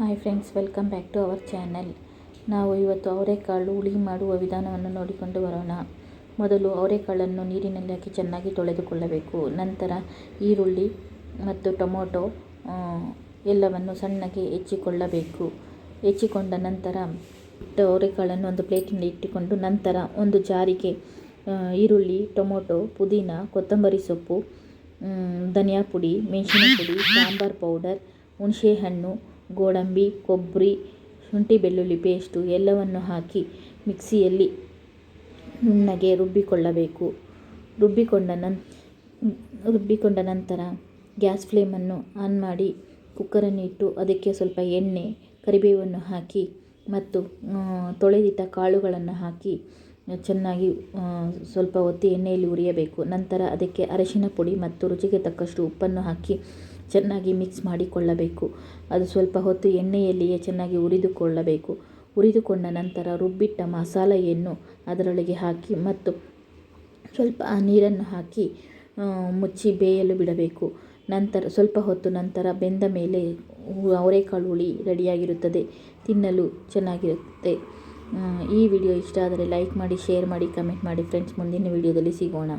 Hi friends welcome back to our channel ನಾವು ಇವತ್ತು ಅವರೆಕಾಳು ಹುಳಿ ಮಾಡುವ ವಿಧಾನವನ್ನು ನೋಡಿಕೊಂಡು ಬರೋಣ. ಮೊದಲು ಅವರೆಕಾಳನ್ನು ನೀರಿನಲ್ಲಿ ಹಾಕಿ ಚೆನ್ನಾಗಿ ತೊಳೆದುಕೊಳ್ಳಬೇಕು. ನಂತರ ಈರುಳ್ಳಿ ಮತ್ತು ಟೊಮೊಟೊ ಎಲ್ಲವನ್ನು ಸಣ್ಣಗೆ ಹೆಚ್ಚಿಕೊಳ್ಳಬೇಕು. ಹೆಚ್ಚಿಕೊಂಡ ನಂತರ ಅವರೆಕಾಳನ್ನು ಒಂದು ಪ್ಲೇಟಿನಲ್ಲಿ ಇಟ್ಟುಕೊಂಡು ನಂತರ ಒಂದು ಜಾರಿಗೆ ಈರುಳ್ಳಿ, ಟೊಮೊಟೊ, ಪುದೀನ, ಕೊತ್ತಂಬರಿ ಸೊಪ್ಪು ಧನಿಯಾ ಪುಡಿ, ಮೆಣಸಿನ ಪುಡಿ, ಸಾಂಬಾರ್ ಪೌಡರ್, ಹುಣಸೆಹಣ್ಣು ಗೋಡಂಬಿ, ಕೊಬ್ಬರಿ, ಶುಂಠಿ, ಬೆಳ್ಳುಳ್ಳಿ ಪೇಸ್ಟು ಎಲ್ಲವನ್ನು ಹಾಕಿ ಮಿಕ್ಸಿಯಲ್ಲಿ ನುಣ್ಣಗೆ ರುಬ್ಬಿಕೊಳ್ಳಬೇಕು. ರುಬ್ಬಿಕೊಂಡ ನಂ, ರುಬ್ಬಿಕೊಂಡ ನಂತರ ಗ್ಯಾಸ್ ಫ್ಲೇಮನ್ನು ಆನ್ ಮಾಡಿ ಕುಕ್ಕರನ್ನು ಇಟ್ಟು ಅದಕ್ಕೆ ಸ್ವಲ್ಪ ಎಣ್ಣೆ, ಕರಿಬೇವನ್ನು ಹಾಕಿ ಮತ್ತು ತೊಳೆದಿಟ್ಟ ಕಾಳುಗಳನ್ನು ಹಾಕಿ ಚೆನ್ನಾಗಿ ಸ್ವಲ್ಪ ಹೊತ್ತು ಎಣ್ಣೆಯಲ್ಲಿ ಹುರಿಯಬೇಕು. ನಂತರ ಅದಕ್ಕೆ ಅರಿಶಿನ ಪುಡಿ ಮತ್ತು ರುಚಿಗೆ ತಕ್ಕಷ್ಟು ಉಪ್ಪನ್ನು ಹಾಕಿ ಚೆನ್ನಾಗಿ ಮಿಕ್ಸ್ ಮಾಡಿಕೊಳ್ಳಬೇಕು. ಅದು ಸ್ವಲ್ಪ ಹೊತ್ತು ಎಣ್ಣೆಯಲ್ಲಿಯೇ ಚೆನ್ನಾಗಿ ಹುರಿದುಕೊಳ್ಳಬೇಕು. ಹುರಿದುಕೊಂಡ ನಂತರ ರುಬ್ಬಿಟ್ಟ ಮಸಾಲೆಯನ್ನು ಅದರೊಳಗೆ ಹಾಕಿ ಮತ್ತು ಸ್ವಲ್ಪ ನೀರನ್ನು ಹಾಕಿ ಮುಚ್ಚಿ ಬೇಯಲು ಬಿಡಬೇಕು. ನಂತರ, ಸ್ವಲ್ಪ ಹೊತ್ತು ನಂತರ ಬೆಂದ ಮೇಲೆ ಅವರೆಕಾಳು ಹುಳಿ ರೆಡಿಯಾಗಿರುತ್ತದೆ. ತಿನ್ನಲು ಚೆನ್ನಾಗಿರುತ್ತೆ. ಈ ವಿಡಿಯೋ ಇಷ್ಟ ಆದರೆ ಲೈಕ್ ಮಾಡಿ, ಶೇರ್ ಮಾಡಿ, ಕಮೆಂಟ್ ಮಾಡಿ. ಫ್ರೆಂಡ್ಸ್, ಮುಂದಿನ ವಿಡಿಯೋದಲ್ಲಿ ಸಿಗೋಣ.